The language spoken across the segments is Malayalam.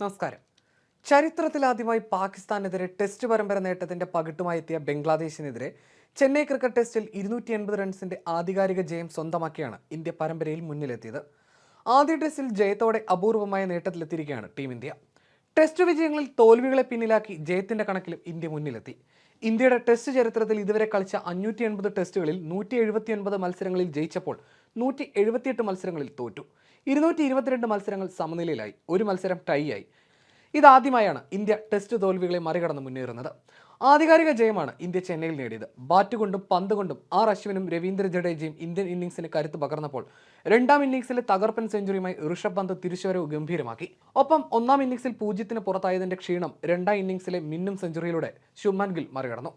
നമസ്കാരം. ചരിത്രത്തിലാദ്യമായി പാകിസ്ഥാനെതിരെ ടെസ്റ്റ് പരമ്പര നേട്ടത്തിന്റെ പകിട്ടുമായി എത്തിയ ബംഗ്ലാദേശിനെതിരെ ചെന്നൈ ക്രിക്കറ്റ് ടെസ്റ്റിൽ ഇരുന്നൂറ്റി എൺപത് റൺസിന്റെ ആധികാരിക ജയം സ്വന്തമാക്കിയാണ് ഇന്ത്യ പരമ്പരയിൽ മുന്നിലെത്തിയത്. ആദ്യ ടെസ്റ്റിൽ ജയത്തോടെ അപൂർവമായ നേട്ടത്തിലെത്തിയിരിക്കുകയാണ് ടീം ഇന്ത്യ. ടെസ്റ്റ് വിജയങ്ങളിൽ തോൽവികളെ പിന്നിലാക്കി ജയത്തിന്റെ കണക്കിലും ഇന്ത്യ മുന്നിലെത്തി. ഇന്ത്യയുടെ ടെസ്റ്റ് ചരിത്രത്തിൽ ഇതുവരെ കളിച്ച അഞ്ഞൂറ്റി എൺപത് ടെസ്റ്റുകളിൽ നൂറ്റി എഴുപത്തി ഒൻപത് മത്സരങ്ങളിൽ ജയിച്ചപ്പോൾ നൂറ്റി എഴുപത്തിയെട്ട് മത്സരങ്ങളിൽ തോറ്റു. ഇരുന്നൂറ്റി ഇരുപത്തിരണ്ട് മത്സരങ്ങൾ സമനിലയിലായി. ഒരു മത്സരം ടൈ ആയി ഇതാദ്യമായാണ് ഇന്ത്യ ടെസ്റ്റ് തോൽവികളെ മറികടന്ന് മുന്നേറുന്നത്. ആധികാരിക ജയമാണ് ഇന്ത്യ ചെന്നൈയിൽ നേടിയത്. ബാറ്റ് കൊണ്ടും പന്ത് കൊണ്ടും ആർ അശ്വിനും രവീന്ദ്ര ജഡേജയും ഇന്ത്യൻ ഇന്നിംഗ്സിന് കരുത്ത് പകർന്നപ്പോൾ രണ്ടാം ഇന്നിംഗ്സിലെ തകർപ്പൻ സെഞ്ചുറിയുമായി ഋഷഭ് പന്ത് തിരിച്ചുവരവ് ഗംഭീരമാക്കി. ഒപ്പം ഒന്നാം ഇന്നിംഗ്സിൽ പൂജ്യത്തിന് പുറത്തായതിന്റെ ക്ഷീണം രണ്ടാം ഇന്നിംഗ്സിലെ മിന്നും സെഞ്ചുറിയിലൂടെ ശുഭ്മാൻ ഗിൽ മറികടന്നു.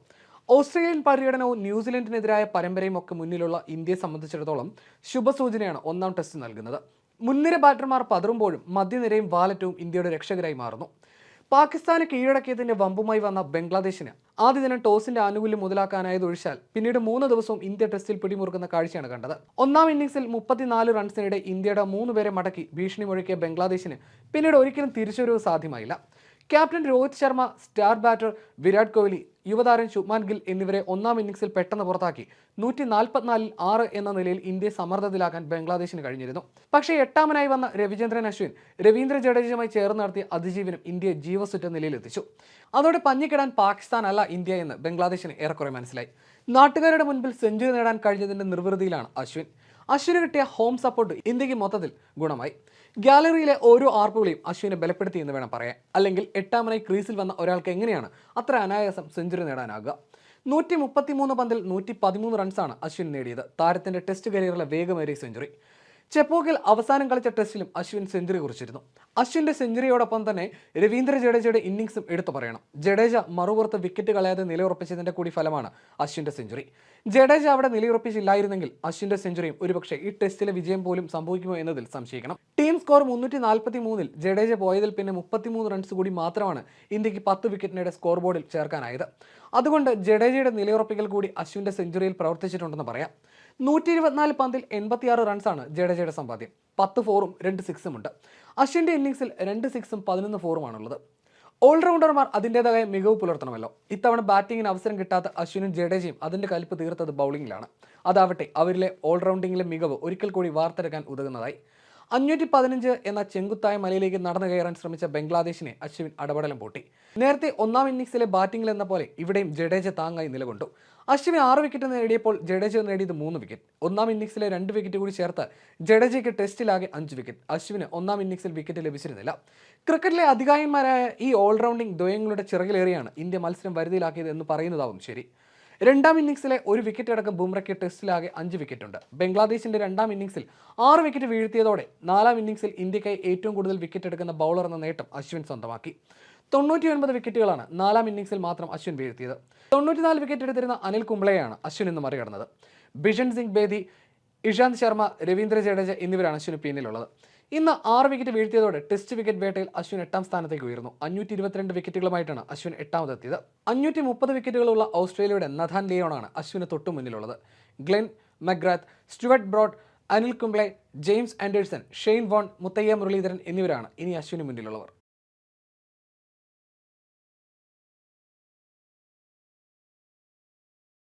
ഓസ്ട്രേലിയൻ പര്യടനവും ന്യൂസിലൻഡിനെതിരായ പരമ്പരയും ഒക്കെ മുന്നിലുള്ള ഇന്ത്യയെ സംബന്ധിച്ചിടത്തോളം ശുഭസൂചനയാണ് ഒന്നാം ടെസ്റ്റ് നൽകുന്നത്. മുൻനിര ബാറ്റർമാർ പതറുമ്പോഴും മധ്യനിരയും വാലറ്റും ഇന്ത്യയുടെ രക്ഷകരായി മാറുന്നു. പാകിസ്ഥാനെ കീഴടക്കിയതിന്റെ വമ്പുമായി വന്ന ബംഗ്ലാദേശിന് ആദ്യ ദിനം ടോസിന്റെ ആനുകൂല്യം മുതലാക്കാനായത് ഒഴിച്ചാൽ പിന്നീട് മൂന്ന് ദിവസവും ഇന്ത്യ ടെസ്റ്റിൽ പിടിമുറുക്കുന്ന കാഴ്ചയാണ് കണ്ടത്. ഒന്നാം ഇന്നിംഗ്സിൽ മുപ്പത്തിനാല് റൺസിനിടെ ഇന്ത്യയുടെ മൂന്ന് പേരെ മടക്കി ഭീഷണി മുഴക്കിയ ബംഗ്ലാദേശിന് പിന്നീട് ഒരിക്കലും തിരിച്ചുവരവ് സാധ്യമായില്ല. Captain Rohit Sharma star batter Virat Kohli യുവതാരൻ Shubman Gill എന്നിവരെ ഒന്നാം ഇന്നിംഗ്സിൽ പെട്ടെന്ന് പുറത്താക്കി. നൂറ്റി നാൽപ്പത്തിനാലിൽ ആറ് എന്ന നിലയിൽ ഇന്ത്യയെ സമ്മർദ്ദത്തിലാക്കാൻ ബംഗ്ലാദേശിന് കഴിഞ്ഞിരുന്നു. പക്ഷേ എട്ടാമനായി വന്ന രവിചന്ദ്രൻ അശ്വിൻ രവീന്ദ്ര ജഡേജയുമായി ചേർന്ന് നടത്തിയ അതിജീവനം ഇന്ത്യയെ ജീവസുറ്റ നിലയിലെത്തിച്ചു. അതോടെ പഞ്ഞിക്കിടാൻ പാകിസ്ഥാൻ അല്ല ഇന്ത്യ എന്ന് ബംഗ്ലാദേശിന് ഏറെക്കുറെ മനസ്സിലായി. നാട്ടുകാരുടെ മുൻപിൽ സെഞ്ചുറി നേടാൻ കഴിഞ്ഞതിന്റെ നിർവൃതിയിലാണ് അശ്വിൻ. അശ്വിന് കിട്ടിയ ഹോം സപ്പോർട്ട് ഇന്ത്യയ്ക്ക് മൊത്തത്തിൽ ഗുണമായി. ഗാലറിയിലെ ഓരോ ആർപ്പുകളെയും അശ്വിനെ ബലപ്പെടുത്തി എന്ന് വേണം പറയാൻ. അല്ലെങ്കിൽ എട്ടാമനായി ക്രീസിൽ വന്ന ഒരാൾക്ക് എങ്ങനെയാണ് അത്ര അനായാസം സെഞ്ചുറി നേടാനാകുക നൂറ്റി മുപ്പത്തിമൂന്ന് പന്തിൽ നൂറ്റി പതിമൂന്ന് റൺസാണ് അശ്വിൻ നേടിയത്. താരത്തിന്റെ ടെസ്റ്റ് കരിയറിലെ വേഗമേറിയ സെഞ്ചുറി ചെപ്പോക്കിൽ അവസാനം കളിച്ച ടെസ്റ്റിലും അശ്വിൻ സെഞ്ചുറി കുറിച്ചിരുന്നു. അശ്വിന്റെ സെഞ്ചുറിയോടൊപ്പം തന്നെ രവീന്ദ്ര ജഡേജയുടെ ഇന്നിംഗ്സും എടുത്തു പറയണം. ജഡേജ മറുപുറത്ത് വിക്കറ്റ് കളയാതെ നിലയുറപ്പിച്ചതിന്റെ കൂടി ഫലമാണ് അശ്വിന്റെ സെഞ്ചുറി. ജഡേജ അവിടെ നിലയുറപ്പിച്ചില്ലായിരുന്നെങ്കിൽ അശ്വിന്റെ സെഞ്ചുറിയും ഒരുപക്ഷെ ഈ ടെസ്റ്റിലെ വിജയം പോലും സംഭവിക്കുമോ എന്നതിൽ സംശയിക്കണം. ടീം സ്കോർ മുന്നൂറ്റി നാൽപ്പത്തി മൂന്നിൽ ജഡേജ പോയതിൽ പിന്നെ മുപ്പത്തിമൂന്ന് റൺസ് കൂടി മാത്രമാണ് ഇന്ത്യയ്ക്ക് പത്ത് വിക്കറ്റിനിടെ സ്കോർ ബോർഡിൽ ചേർക്കാനായത്. അതുകൊണ്ട് ജഡേജയുടെ നിലയുറപ്പിക്കൽ കൂടി അശ്വിന്റെ സെഞ്ചുറിയിൽ പ്രവർത്തിച്ചിട്ടുണ്ടെന്ന് പറയാം. നൂറ്റി ഇരുപത്തിനാല് പന്തിൽ എൺപത്തിയാറ് റൺസാണ് ജഡേജയുടെ സമ്പാദ്യം. പത്ത് ഫോറും രണ്ട് സിക്സും ഉണ്ട്. അശ്വിന്റെ ഇന്നിംഗ്സിൽ രണ്ട് സിക്സും പതിനൊന്ന് ഫോറുമാണുള്ളത്. ഓൾറൗണ്ടർമാർ അതിന്റെതായ മികവ് പുലർത്തണമല്ലോ. ഇത്തവണ ബാറ്റിങ്ങിന് അവസരം കിട്ടാത്ത അശ്വിനും ജഡേജയും അതിന്റെ കലിപ്പ് തീർത്തത് ബൗളിങ്ങിലാണ്. അതാവട്ടെ അവരിലെ ഓൾറൗണ്ടിങ്ങിലെ മികവ് ഒരിക്കൽ കൂടി വാർത്തെടുക്കാൻ ഉതകുന്നതായി. അഞ്ഞൂറ്റി പതിനഞ്ച് എന്ന ചെങ്കുത്തായ മലയിലേക്ക് നടന്നു കയറാൻ ശ്രമിച്ച ബംഗ്ലാദേശിനെ അശ്വിൻ അടപടലം പൂട്ടി. നേരത്തെ ഒന്നാം ഇന്നിംഗ്സിലെ ബാറ്റിംഗിൽ എന്ന പോലെ ഇവിടെയും ജഡേജ താങ്ങായി നിലകൊണ്ടു. അശ്വിൻ ആറ് വിക്കറ്റ് നേടിയപ്പോൾ ജഡേജ നേടിയത് മൂന്ന് വിക്കറ്റ് ഒന്നാം ഇന്നിംഗ്സിലെ രണ്ട് വിക്കറ്റ് കൂടി ചേർത്ത് ജഡേജയ്ക്ക് ടെസ്റ്റിലാകെ അഞ്ച് വിക്കറ്റ് അശ്വിന് ഒന്നാം ഇന്നിംഗ്സിൽ വിക്കറ്റ് ലഭിച്ചിരുന്നില്ല. ക്രിക്കറ്റിലെ അധികായന്മാരായ ഈ ഓൾറൗണ്ടിംഗ് ദ്വയങ്ങളുടെ ചിറകിലേറിയാണ് ഇന്ത്യ മത്സരം വരുതിയിലാക്കിയത് എന്ന് പറയുന്നതാവും ശരി. രണ്ടാം ഇന്നിംഗ്സിലെ ഒരു വിക്കറ്റ് അടക്കം ബുംറയ്ക്ക് ടെസ്റ്റിലാകെ അഞ്ച് വിക്കറ്റുണ്ട് ബംഗ്ലാദേശിന്റെ രണ്ടാം ഇന്നിംഗ്സിൽ ആറ് വിക്കറ്റ് വീഴ്ത്തിയതോടെ നാലാം ഇന്നിംഗ്സിൽ ഇന്ത്യക്കായി ഏറ്റവും കൂടുതൽ വിക്കറ്റ് എടുക്കുന്ന ബൗളർ എന്ന നേട്ടം അശ്വിൻ സ്വന്തമാക്കി. തൊണ്ണൂറ്റി ഒൻപത് വിക്കറ്റുകളാണ് നാലാം ഇന്നിംഗ്സിൽ മാത്രം അശ്വിൻ വീഴ്ത്തിയത്. തൊണ്ണൂറ്റിനാല് വിക്കറ്റ് എടുത്തിരുന്ന അനിൽ കുംബ്ലെയാണ് അശ്വിൻ ഇന്ന് മറികടന്നത്. ബിഷൻ സിംഗ് ബേദി ഇഷാന്ത് ശർമ്മ രവീന്ദ്ര ജഡേജ എന്നിവരാണ് അശ്വിന് പിന്നിലുള്ളത്. ഇന്ന് ആറ് വിക്കറ്റ് വീഴ്ത്തിയതോടെ ടെസ്റ്റ് വിക്കറ്റ് വേട്ടയിൽ അശ്വിൻ എട്ടാം സ്ഥാനത്തേക്ക് ഉയർന്നു. അഞ്ഞൂറ്റി ഇരുപത്തിരണ്ട് വിക്കറ്റുകളുമായിട്ടാണ് അശ്വിൻ എട്ടാമതെത്തിയത്. അഞ്ഞൂറ്റി മുപ്പത് വിക്കറ്റുകളുള്ള ഓസ്ട്രേലിയയുടെ നഥാൻ ലിയോണാണ് അശ്വിന് തൊട്ടു മുന്നിലുള്ളത്. Glenn McGrath Stuart Broad Anil Kumble James Anderson Shane Warne Muttiah Muralitharan എന്നിവരാണ് ഇനി അശ്വിന് മുന്നിലുള്ളവർ.